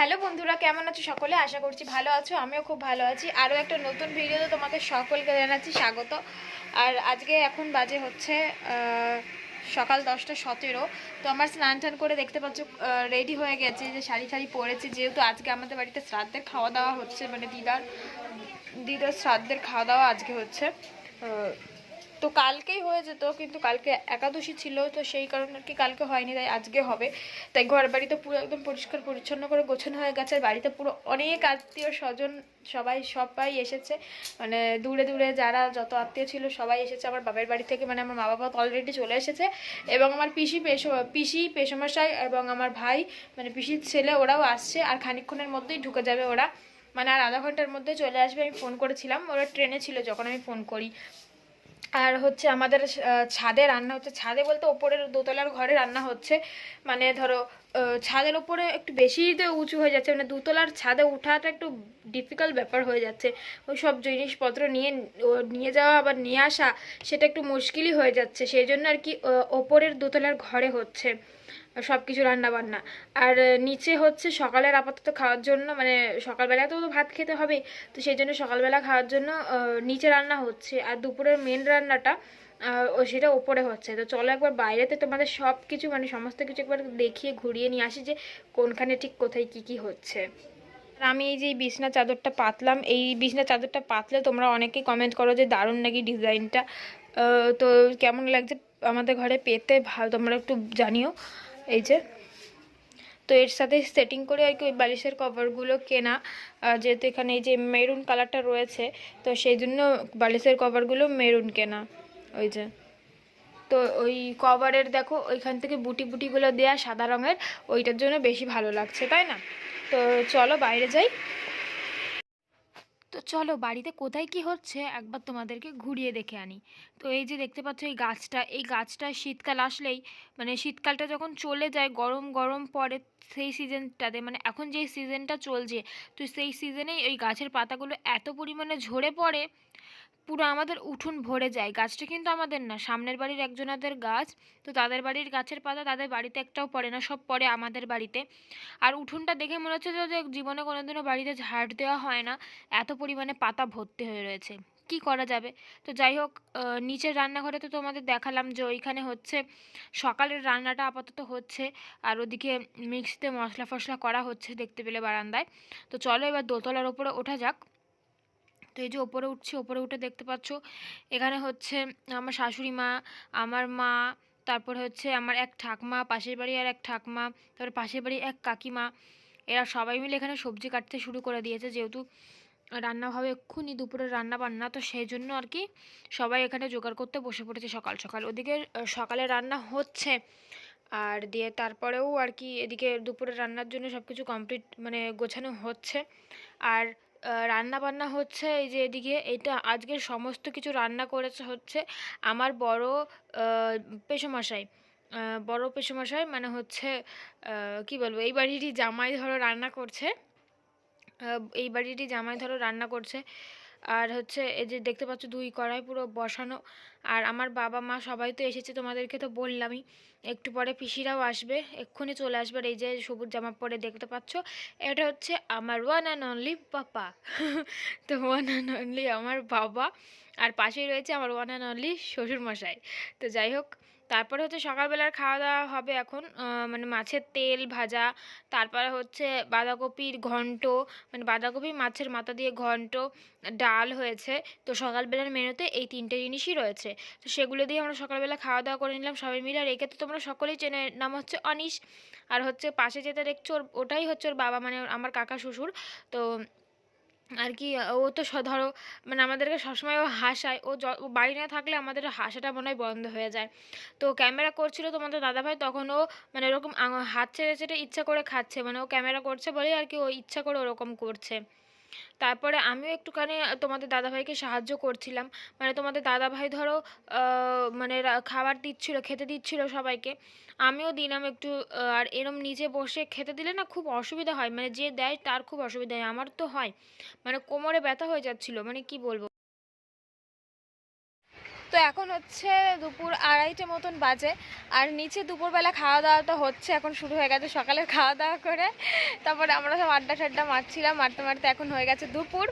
Hello বন্ধুরা, কেমন আছো সকলে? আশা করছি ভালো আছো, আমিও খুব ভালো আছি। আরও একটা নতুন ভিডিওতে তোমাদের সকলকে জানাচ্ছি স্বাগত। আর আজকে এখন বাজে হচ্ছে সকাল দশটা সতেরো। তো আমার স্নান টান করে দেখতে পাচ্ছ রেডি হয়ে গেছে যে শাড়ি শাড়ি পরেছি। যেহেতু আজকে আমাদের বাড়িতে শ্রাদ্ধের খাওয়া দাওয়া হচ্ছে মানে দিদার দিদার শ্রাদ্ধের খাওয়া দাওয়া আজকে হচ্ছে। তো কালকেই হয়ে যেত, কিন্তু কালকে একাদশী ছিল, তো সেই কারণে আর কি কালকে হয়নি, তাই আজকে হবে। তাই ঘর বাড়িতে পুরো একদম পরিষ্কার পরিচ্ছন্ন করে গোছানো হয়ে গেছে, আর বাড়িতে পুরো অনেক আত্মীয় স্বজন সবাই সবাই এসেছে। মানে দূরে দূরে যারা যত আত্মীয় ছিল সবাই এসেছে, আমার বাবার বাড়ি থেকে মানে আমার মা বাবা অলরেডি চলে এসেছে, এবং আমার পিসি পেশো, পিসি পেশমশাই এবং আমার ভাই মানে পিসির ছেলে ওরাও আসছে, আর খানিকক্ষণের মধ্যেই ঢুকে যাবে ওরা। মানে আর আধা ঘণ্টার মধ্যে চলে আসবে, আমি ফোন করেছিলাম, ওরা ট্রেনে ছিল যখন আমি ফোন করি। আর হচ্ছে আমাদের ছাদে রান্না হচ্ছে, ছাদে বলতে ওপরের দোতলার ঘরে রান্না হচ্ছে। মানে ধরো ছাদের ওপরে একটু বেশি উঁচু হয়ে যাচ্ছে মানে দুতলার ছাদে উঠাটা একটু ডিফিকাল্ট ব্যাপার হয়ে যাচ্ছে। ওই সব জিনিসপত্র নিয়ে নিয়ে যাওয়া আবার নিয়ে আসা, সেটা একটু মুশকিলই হয়ে যাচ্ছে। সেই জন্য আর কি ওপরের দোতলার ঘরে হচ্ছে। সব কিছু রান্না বান্না আর নিচে হচ্ছে সকালের আপাতত খাওয়ার জন্য মানে সকালবেলা তো ভাত খেতে হবে, তো সেই জন্য সকালবেলা খাওয়ার জন্য নিচে রান্না হচ্ছে। আর দুপুরের মেন রান্নাটা ও সেটা ওপরে হচ্ছে। তো চলো একবার বাইরেতে তোমাদের সব কিছু মানে সমস্ত কিছু একবার দেখিয়ে ঘুরিয়ে নিয়ে আসি যে কোনখানে ঠিক কোথায় কি কি হচ্ছে। আমি এই যে বিছনা চাদরটা পাতলাম, এই বিছনা চাদরটা পাতলে তোমরা অনেকেই কমেন্ট করো যে দারুণ নাকি ডিজাইনটা তো কেমন লাগছে আমাদের ঘরে পেতে, ভালো, তোমরা একটু জানিও। এই যে। তো এর সাথে সেটিং করে আর কি ওই বালিশের কভারগুলো কেনা যেহেতু এখানে এই যে মেরুন কালারটা রয়েছে, তো সেই জন্য বালিশের কভারগুলো মেরুন কেনা, ওই যে। তো ওই কভারের দেখো, ওইখান থেকে বুটি বুটিগুলো দেয়া সাদা রঙের, ওইটার জন্য বেশি ভালো লাগছে, তাই না? তো চলো বাইরে যাই। তো চলো বাড়িতে কোথায় কি হচ্ছে একবার তোমাদেরকে ঘুরিয়ে দেখে আনি। তো এই যে দেখতে পাচ্ছ এই গাছটা এই গাছটা শীতকাল আসলেই মানে শীতকালটা যখন চলে যায়, গরম গরম পরে সেই সিজনটাতে মানে এখন যে সিজনটা চলছে, তো সেই সিজনেই ওই গাছের পাতাগুলো এত পরিমাণে ঝরে পড়ে পুরো আমাদের উঠোন ভরে যায়। গাছটা কিন্তু আমাদের না, সামনের বাড়ির একজনাদের গাছ। তো তাদের বাড়ির গাছের পাতা তাদের বাড়িতে একটাও পড়ে না, সব পড়ে আমাদের বাড়িতে। আর উঠোনটা দেখে মনে হচ্ছে যে জীবনে কোনোদিনও বাড়িতে ঝাড় দেওয়া হয় না। এত পরিমাণে পাতা ভর্তি হয়ে রয়েছে। কি করা যাবে? তো যাই হোক নিচের রান্নাঘরে তো তোমাদের দেখালাম যে ওইখানে হচ্ছে সকালের রান্নাটা আপাতত হচ্ছে। আর ওদিকে মিক্সিতে মশলা ফসলা করা হচ্ছে দেখতে পেলে বারান্দায়। তো চলো এবার দোতলার ওপরে ওঠা যাক। তো এই যে ওপরে উঠছি, ওপরে উঠে দেখতে পাচ্ছ, এখানে হচ্ছে আমার শাশুড়ি মা, আমার মা, তারপরে হচ্ছে আমার এক ঠাকমা, পাশের বাড়ি আর এক ঠাকমা, তারপরে পাশের বাড়ি এক কাকিমা, এরা সবাই মিলে এখানে সবজি কাটতে শুরু করে দিয়েছে, যেহেতু রান্না হবে এক্ষুনি দুপুরের রান্না বান্না, তো সেই জন্য আর কি সবাই এখানে জোগাড় করতে বসে পড়েছে সকাল সকাল। ওদিকে সকালে রান্না হচ্ছে, আর দিয়ে তারপরেও আর কি এদিকে দুপুরের রান্নার জন্য সব কিছু কমপ্লিট মানে গোছানো হচ্ছে, আর রান্না বান্না হচ্ছে এই যে এদিকে এটা আজকে সমস্ত কিছু রান্না করেছে হচ্ছে আমার বড় পেশমশাই। বড় পেশমশাই মানে হচ্ছে কি বলব, এই বাড়িটি জামাই ধরো রান্না করছে। এই বাড়িটি জামাই ধরো রান্না করছে। আর হচ্ছে এই যে দেখতে পাচ্ছ দুই কড়াই পুরো বসানো। আর আমার বাবা মা সবাই তো এসেছে, তোমাদেরকে তো বললামই। একটু পরে পিসিরাও আসবে, এক্ষুনি চলে আসবে। এই যে সবুজ জামা পরে দেখতে পাচ্ছ, এটা হচ্ছে আমার ওয়ান অ্যান্ড অনলি পাপা তো ওয়ান অ্যান্ড অনলি আমার বাবা, আর পাশেই রয়েছে আমার ওয়ান অ্যান্ড অনলি শ্বশুরমশাই। তো যাই হোক, তারপরে হচ্ছে সকালবেলার খাওয়া দাওয়া হবে এখন মানে মাছের তেল ভাজা, তারপরে হচ্ছে বাঁধাকপির ঘন্ট মানে বাঁধাকপি মাছের মাথা দিয়ে ঘন্ট, ডাল হয়েছে। তো সকালবেলার মেনুতে এই তিনটে জিনিসই রয়েছে। তো সেগুলো দিয়ে আমরা সকালবেলা খাওয়া দাওয়া করে নিলাম সবাই মিলে। আর একে তো তোমরা সকলেই চেনে নাম হচ্ছে অনিশ। আর হচ্ছে পাশে যেটা দেখছ ওর, ওটাই হচ্ছে ওর বাবা মানে আমার কাকা শ্বশুর। তো আর কি, ও তো ধরো মানে আমাদেরকে সবসময় ও হাসায়। ও বাড়ি না থাকলে আমাদের হাসাটা মনে হয় বন্ধ হয়ে যায়। তো ক্যামেরা করছিল তোমাদের দাদাভাই, তখন ও মানে ওরকম হাত ছেড়ে ছেড়ে ইচ্ছা করে খাচ্ছে। মানে ও ক্যামেরা করছে বলেই আর কি ও ইচ্ছা করে ওরকম করছে। তারপরে আমিও একটুখানি তোমাদের দাদাভাইকে সাহায্য করছিলাম। মানে তোমাদের দাদাভাই ধরো মানে খাবার দিচ্ছিল, খেতে দিচ্ছিল সবাইকে। আমিও দিলাম একটু আর এরম নিজে বসে খেতে দিলে না খুব অসুবিধা হয়। মানে যে দেয় তার খুব অসুবিধা হয়, আমার তো হয়। মানে কোমরে ব্যথা হয়ে যাচ্ছিল মানে কি বলব? তো এখন হচ্ছে দুপুর আড়াইটে মতন বাজে। আর নিচে দুপুরবেলা খাওয়া দাওয়া তো হচ্ছে, এখন শুরু হয়ে গেছে সকালের খাওয়া দাওয়া করে। তারপরে আমরা সব আড্ডা টাড্ডা মারছিলাম, মারতে মারতে এখন হয়ে গেছে দুপুর।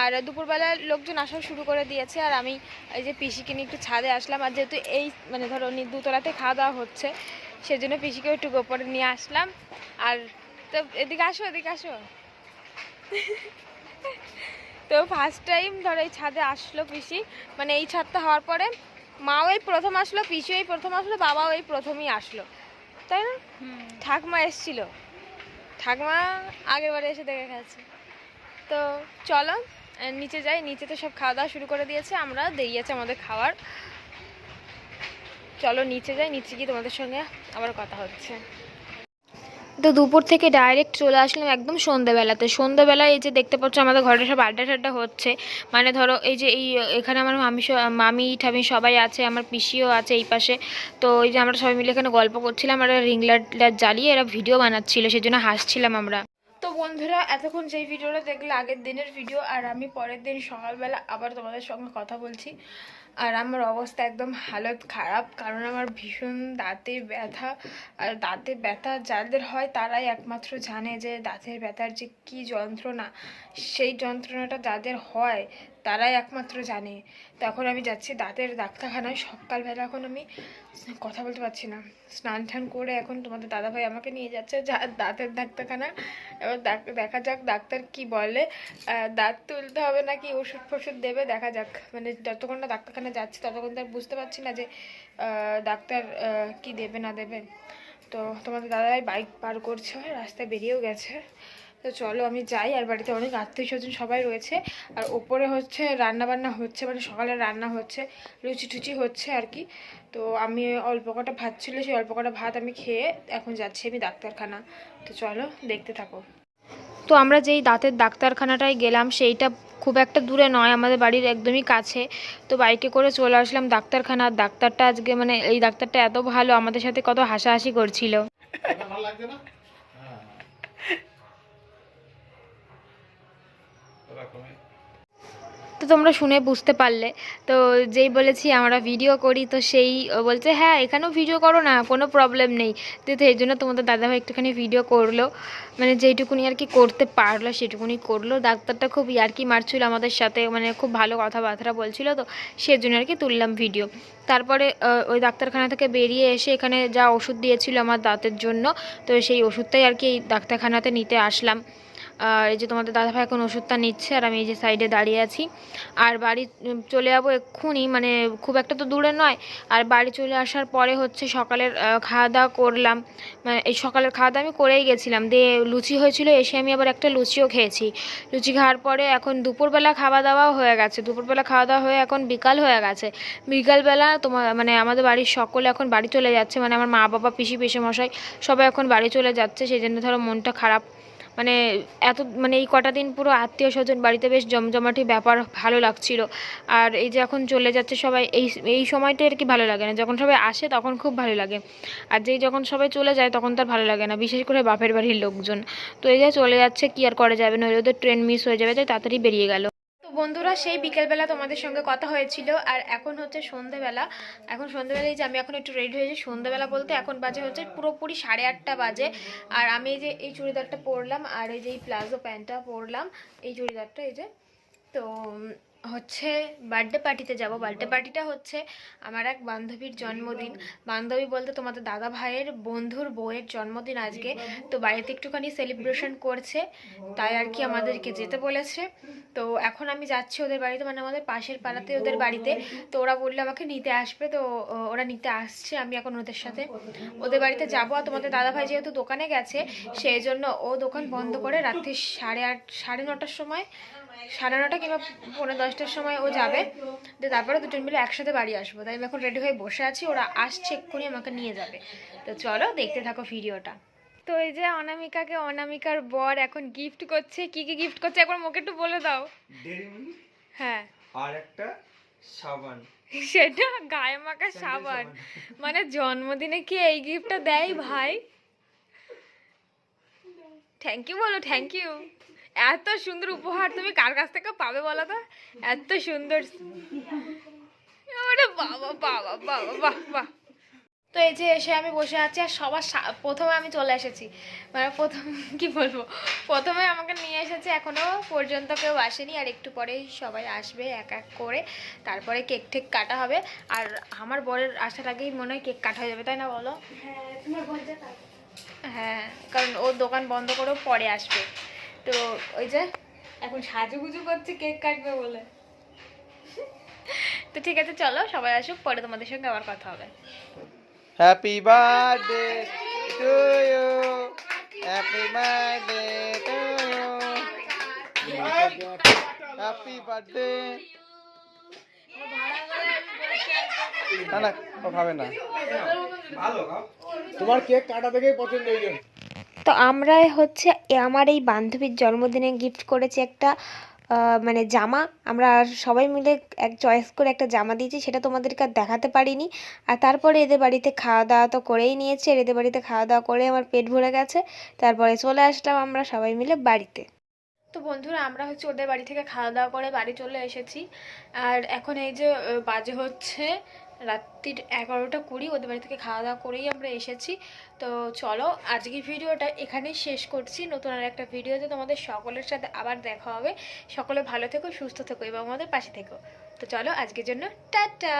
আর দুপুরবেলা লোকজন আসা শুরু করে দিয়েছে, আর আমি এই যে পিসিকে নিয়ে একটু ছাদে আসলাম। আর যেহেতু এই মানে ধরো দুতলাতে খাওয়া দাওয়া হচ্ছে, সেজন্য পিসিকেও একটু গোপরে নিয়ে আসলাম। আর তো এদিকে আসো এদিকে আসো। তো ফার্স্ট টাইম ধরো এই ছাদে আসলো পিসি। মানে এই ছাদটা হওয়ার পরে মাও এই প্রথম আসলো পিসি এই প্রথম আসলো বাবাও এই প্রথমই আসলো। তাই না? ঠাকমা এসছিল। ঠাকমা আগের বারে এসে দেখে গেছে। তো চলো নিচে যাই। নিচে তো সব খাওয়া দাওয়া শুরু করে দিয়েছে। আমরা দিয়েছে আমাদের খাওয়ার। চলো নিচে যাই। নিচে গিয়ে তোমাদের সঙ্গে আবার কথা হচ্ছে। তো দুপুর থেকে ডাইরেক্ট চলে আসলাম একদম সন্ধ্যেবেলাতে। সন্ধ্যেবেলায় এই যে দেখতে পাচ্ছ আমাদের ঘরে সব আড্ডা টাড্ডা হচ্ছে। মানে ধরো এই যে এই, এখানে আমার মামি মামি ঠামি সবাই আছে, আমার পিসিও আছে এই পাশে। তো এই যে আমরা সবাই মিলে এখানে গল্প করছিলাম, আর রিং জ্বালিয়ে এরা ভিডিও বানাচ্ছিল, সেজন্য হাসছিলাম আমরা। তো বন্ধুরা, এতক্ষণ যেই ভিডিওটা দেখলে, আগের দিনের ভিডিও আর আমি পরের দিন সকালবেলা আবার তোমাদের সঙ্গে কথা বলছি। আর আমার অবস্থা একদম হালত খারাপ, কারণ আমার ভীষণ দাঁতে ব্যথা, আর দাঁতে ব্যথা যাদের হয় তারাই একমাত্র জানে যে দাঁতের ব্যথার যে কী যন্ত্রণা, সেই যন্ত্রণাটা যাদের হয় তারাই একমাত্র জানে। তখন আমি যাচ্ছি দাঁতের ডাক্তারখানায়, সকালবেলা এখন আমি কথা বলতে পারছি না। স্নান টান করে এখন তোমাদের দাদাভাই আমাকে নিয়ে যাচ্ছে যা- দাঁতের ডাক্তারখানা। এবার দেখা যাক ডাক্তার কি বলে। দাঁত তুলতে হবে নাকি ওষুধ ফষুধ দেবে, দেখা যাক। মানে যতক্ষণ না ডাক্তারখানা যাচ্ছি ততক্ষণ তো বুঝতে পারছি না যে ডাক্তার কি দেবে না দেবে। তো তোমাদের দাদাই বাইক পার করছে, রাস্তায় বেরিয়েও গেছে। তো চলো আমি যাই, আর বাড়িতে অনেক আত্মীয় স্বজন সবাই রয়েছে। আর ওপরে হচ্ছে রান্না বান্না হচ্ছে মানে সকালে রান্না হচ্ছে লুচি টুচি হচ্ছে আর কি। তো আমি অল্প কটা ভাত ছিল, সেই অল্প কটা ভাত আমি খেয়ে এখন যাচ্ছি আমি ডাক্তারখানা। তো চলো দেখতে থাকো। তো আমরা যেই দাঁতের ডাক্তারখানাটায় গেলাম, সেইটা খুব একটা দূরে নয়, আমাদের বাড়ির একদমই কাছে। তো বাইকে করে চলে আসলাম ডাক্তারখানা ডাক্তারটা আজকে মানে এই ডাক্তারটা এত ভালো, আমাদের সাথে কত হাসাহাসি করছিল। ভালো লাগছে না হ্যাঁ ওরকমই তো তোমরা শুনে বুঝতে পারলে। তো যেই বলেছি, আমরা ভিডিও করি, তো সেই বলছে হ্যাঁ এখানেও ভিডিও করো না, কোনো প্রবলেম নেই। তো এই জন্য তোমাদের দাদাভাই একটুখানি ভিডিও করল। মানে যেইটুকুনি আর কি করতে পারল, সেটুকুনি করল। ডাক্তারটা খুব ইয়ার্কি মারছিল আমাদের সাথে মানে খুব ভালো কথাবার্তা বলছিল, তো সেজন্য আর কি তুললাম ভিডিও তারপরে ওই ডাক্তারখানা থেকে বেরিয়ে এসে এখানে যা ওষুধ দিয়েছিল আমার দাঁতের জন্য, তো সেই ওষুধটাই আর কি এই ডাক্তারখানাতে নিতে আসলাম। আর এই যে তোমাদের দাদাভাই এখন ওষুধটা নিচ্ছে আর আমি এই যে সাইডে দাঁড়িয়ে আছি। আর বাড়ি চলে যাব এক্ষুনি মানে খুব একটা তো দূরে নয়। আর বাড়ি চলে আসার পরে হচ্ছে সকালের খাওয়া দাওয়া করলাম। মানে এই সকালের খাওয়া দাওয়া আমি করেই গেছিলাম। দিয়ে লুচি হয়েছিল, এসে আমি আবার একটা লুচিও খেয়েছি। লুচি খাওয়ার পরে এখন দুপুরবেলা খাওয়া দাওয়াও হয়ে গেছে। দুপুরবেলা খাওয়া দাওয়া হয়ে এখন বিকাল হয়ে গেছে। বিকালবেলা তোমার মানে আমাদের বাড়ির সকলে এখন বাড়ি চলে যাচ্ছে। মানে আমার মা বাবা পিসি পিসে মশাই সবাই এখন বাড়ি চলে যাচ্ছে। সেই জন্য ধরো মনটা খারাপ মানে এত মানে এই কটা দিন পুরো আত্মীয় স্বজন বাড়িতে বেশ জমজমাটি ব্যাপার ভালো লাগছিল। আর এই যে এখন চলে যাচ্ছে সবাই, এই এই সময়টা আর কি ভালো লাগে না। যখন সবাই আসে তখন খুব ভালো লাগে। আর যেই যখন সবাই চলে যায় তখন তার ভালো লাগে না, বিশেষ করে বাপের বাড়ির লোকজন। তো এই যে চলে যাচ্ছে, কি আর করা যাবে? না ওদের ট্রেন মিস হয়ে যাবে, তাই তাড়াতাড়ি বেরিয়ে গেল। বন্ধুরা, সেই বিকেলবেলা তোমাদের সঙ্গে কথা হয়েছিল, আর এখন হচ্ছে সন্ধেবেলা। এখন সন্ধেবেলায় যে আমি এখন একটু রেডি হয়েছি সন্ধেবেলা বলতে এখন বাজে হচ্ছে পুরোপুরি সাড়ে আটটা বাজে। আর আমি এই যে এই চুড়িদারটা পরলাম, আর এই যে এই প্লাজো প্যান্টটা পরলাম, এই চুড়িদারটা, এই যে। তো হচ্ছে বার্থডে পার্টিতে যাব। বার্থডে পার্টিটা হচ্ছে আমার এক বান্ধবীর জন্মদিন। বান্ধবী বলতে তোমাদের দাদা ভাইয়ের বন্ধুর বউয়ের জন্মদিন আজকে। তো বাড়িতে একটুখানি সেলিব্রেশন করছে তাই আর কি আমাদেরকে যেতে বলেছে। তো এখন আমি যাচ্ছি ওদের বাড়িতে মানে আমাদের পাশের পাড়াতে ওদের বাড়িতে। তো ওরা বললে আমাকে নিতে আসবে তো ওরা নিতে আসছে আমি এখন ওদের সাথে। ওদের বাড়িতে যাব আর তোমাদের দাদাভাই যেহেতু দোকানে গেছে সেই জন্য ও দোকান বন্ধ করে রাত্রি সাড়ে আট সাড়ে নটার সময় সাড়ে নটা কিংবা পৌনে দশটার সময় ও যাবে। দিয়ে তারপরে দুজন মিলে একসাথে বাড়ি আসব। তাই আমি এখন রেডি হয়ে বসে আছি। ওরা আসছে এক্ষুনি আমাকে নিয়ে যাবে। তো চলো দেখতে থাকো ভিডিওটা। তো এই যে অনামিকাকে অনামিকার বর এখন গিফট করছে। কি কি গিফট করছে? একবার মুখে একটু বলে দাও। হ্যাঁ। আর একটা সাবান। সেটা গায়ে মাখা সাবান। মানে জন্মদিনে কি এই গিফটটা দেয় ভাই? থ্যাংক ইউ বলো থ্যাংক ইউ এত সুন্দর উপহার তুমি কার কাছ থেকে পাবে বলো তো? এত সুন্দর। বাবা বাবা বাবা বাহ বাহ। তো এই যে এসে আমি বসে আছি আর সবার প্রথমে আমি চলে এসেছি। মানে প্রথম কি বলব? প্রথমে আমাকে নিয়ে এসেছে এখনও পর্যন্ত কেউ আসেনি আর একটু পরেই সবাই আসবে এক এক করে। তারপরে কেক ঠেক কাটা হবে। আর আমার বরের আসার আগেই মনে হয় কেক কাটা হয়ে যাবে তাই না বলো? হ্যাঁ কারণ ওর দোকান বন্ধ করেও পরে আসবে। তো ওই যে এখন সাজুগুজু করছে কেক কাটবে বলে। তো ঠিক আছে চলো সবাই আসুক পরে তোমাদের সঙ্গে আবার কথা হবে। Happy birthday to you happy birthday to you happy birthday না না ও খাবে না। ভালো তোমার কেক কাটা দেখেই পছন্দ হয়ে গেছে তো আমরা হচ্ছে আমার এই বান্ধবীর জন্মদিনে গিফট করেছি একটা মানে জামা। আমরা সবাই মিলে এক চয়েস করে একটা জামা দিয়েছি, সেটা তোমাদেরকে আর দেখাতে পারিনি। আর তারপরে এদের বাড়িতে খাওয়া দাওয়া তো করেই নিয়েছে এদের বাড়িতে খাওয়া দাওয়া করে আমার পেট ভরে গেছে। তারপরে চলে আসলাম আমরা সবাই মিলে বাড়িতে। তো বন্ধুরা, আমরা হচ্ছে ওদের বাড়ি থেকে খাওয়া দাওয়া করে বাড়ি চলে এসেছি। আর এখন এই যে বাজে হচ্ছে রাত্রির এগারোটা কুড়ি, ওদের বাড়ি থেকে খাওয়া দাওয়া করেই আমরা এসেছি। তো চলো, আজকের ভিডিওটা এখানেই শেষ করছি। নতুন আর একটা ভিডিওতে তোমাদের সকলের সাথে আবার দেখা হবে। সকলে ভালো থেকো, সুস্থ থেকো এবং আমাদের পাশে থেকো। তো চলো, আজকের জন্য টাটা!